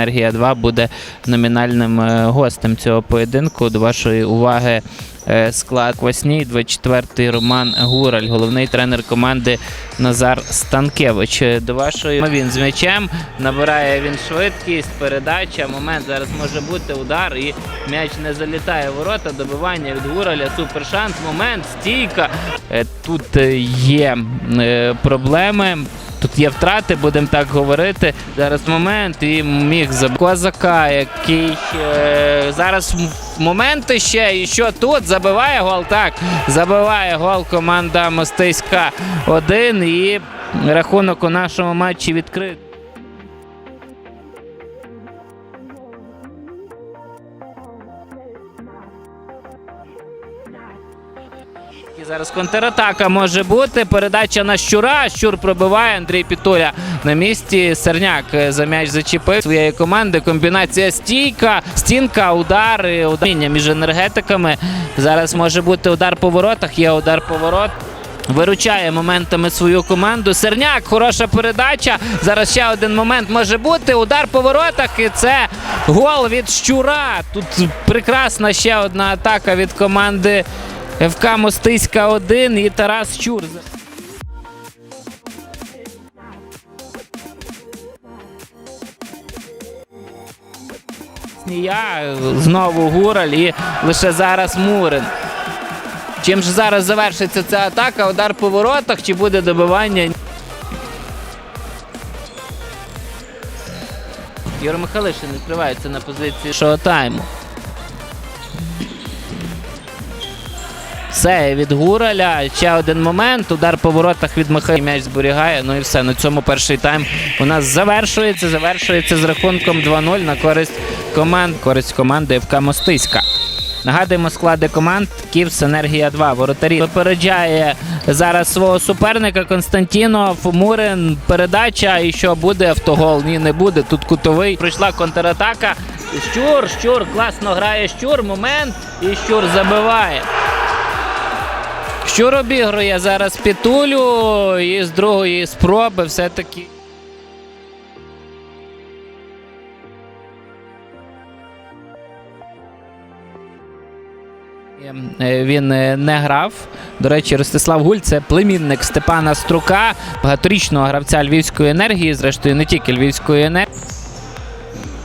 Енергія 2 буде номінальним е, гостем цього поєдинку. До вашої уваги е, склад Квасній, 24-й Роман Гураль, головний тренер команди Назар Станкевич. Е, До вашої він з м'ячем набирає він швидкість, передача. Момент зараз може бути удар, і м'яч не залітає в ворота. Добивання від Гураля. Супер шанс. Момент, стійка. Тут є проблеми. Тут є втрати, будемо так говорити. Зараз момент і міг за козака, який е, зараз моменти ще. І що тут забиває гол? Так, забиває гол команда Мостиська 1 і рахунок у нашому матчі відкритий. І зараз контратака може бути. Передача на щура. Щур пробиває. Андрій Пітуля на місці. Серняк е, за м'яч зачепив своєї команди. Комбінація стійка, стінка, удар, і ударіння між енергетиками. Зараз може бути удар по воротах. Є удар по ворот. Виручає моментами свою команду. Серняк, хороша передача. Зараз ще один момент може бути. Удар по воротах. І це гол від щура. Тут прекрасна ще одна атака від команди ФК Мостиська 1 і Тарас Щур. Я знову Гураль і лише зараз Мурин. Чим ж зараз завершиться ця атака? Удар по воротах чи буде добивання? Юра Михайлишин відкривається на позиції шоу-тайму. Все від Гураля. Ще один момент. Удар по воротах від Михайла. М'яч зберігає. Ну і все. На цьому перший тайм у нас завершується. Завершується з рахунком 2-0 на користь команд. Користь команди ФК Мостиська. Нагадуємо склади команд Київс Енергія 2. Воротарі випереджає зараз свого суперника Константінов. Мурин. Передача. І що буде автогол? Ні, не буде. Тут кутовий. Прийшла контратака. Щур, щур, класно грає щур. Момент. І щур забиває. Щур обігрує зараз Пітулю і з другої спроби все-таки. Е, Він е, не грав. До речі, Ростислав Гуль це племінник Степана Струка, багаторічного гравця Львівської енергії, зрештою не тільки Львівської енергії.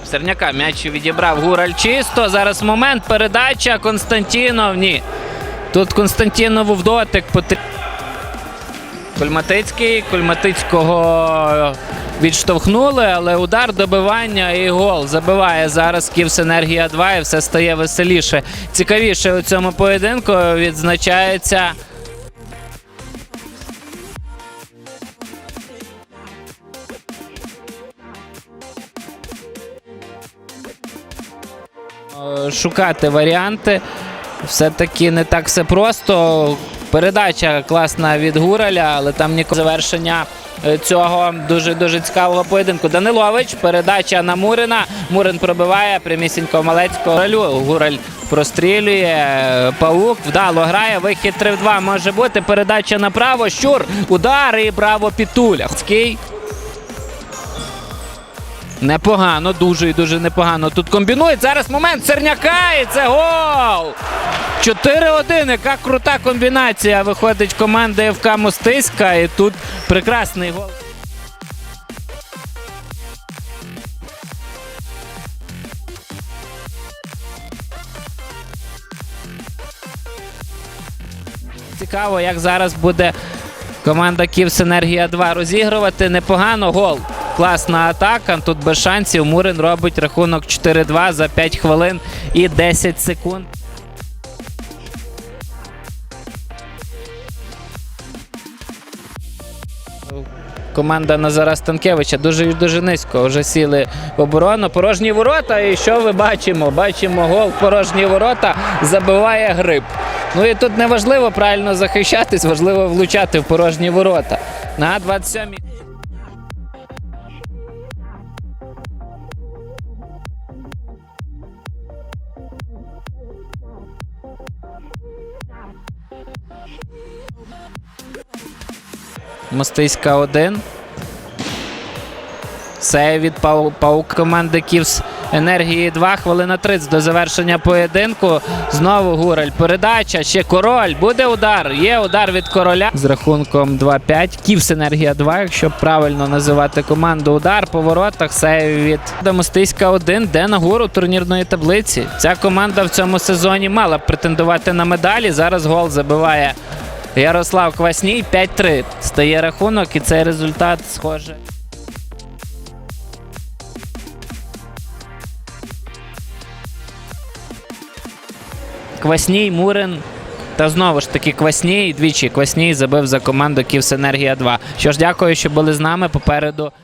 Серняка м'яч відібрав Гураль чисто. Зараз момент. Передача Константінов. Ні. Тут Константінову в дотик потрібно. Кульматицький. Кульматицького відштовхнули, але удар добивання і гол. Забиває зараз Київс Енергія 2 і все стає веселіше. Цікавіше у цьому поєдинку відзначається. е, Шукати варіанти. Все-таки не так все просто. Передача класна від Гураля, але там ніколи завершення е, цього дуже дуже цікавого поєдинку. Данилович, передача на Мурина. Мурин пробиває прямісінько Малецького. Гуралю. Гураль прострілює. Е, Паук вдало грає. Вихід 3 в 2 може бути. Передача направо. Щур. Удар і браво Пітуля. Непогано, дуже і дуже непогано. Тут комбінують. Зараз момент Серняка і це гол! 4-1. Яка крута комбінація виходить команда ФК Мостиська. І тут прекрасний гол. Цікаво, як зараз буде команда Київс Енергія 2 розігрувати. Непогано гол. Класна атака. Тут без шансів. Мурин робить рахунок 4-2 за 5 хвилин і 10 секунд. Команда Назара Станкевича дуже дуже низько. Вже сіли в оборону. Порожні ворота. І що ви бачимо? Бачимо гол порожні ворота. Забиває гриб. Ну і тут не важливо правильно захищатись, важливо влучати в порожні ворота. На 27-й. Мостиська 1. Сейв від пау- паук команди Ківс Енергії 2. Хвилина 30 до завершення поєдинку. Знову Гураль. Передача. Ще король. Буде удар. Є удар від короля. З рахунком 2-5. Ківс Енергія 2, якщо правильно називати команду. Удар по воротах. Сейв від Мостиська 1. Де на гору турнірної таблиці. Ця команда в цьому сезоні мала б претендувати на медалі. Зараз гол забиває Ярослав Квасній. 5-3 стає рахунок, і цей результат схоже. Квасній, Мурин. Та знову ж таки Квасній, двічі Квасній забив за команду Ківс Енергія 2. Що ж, дякую, що були з нами. Попереду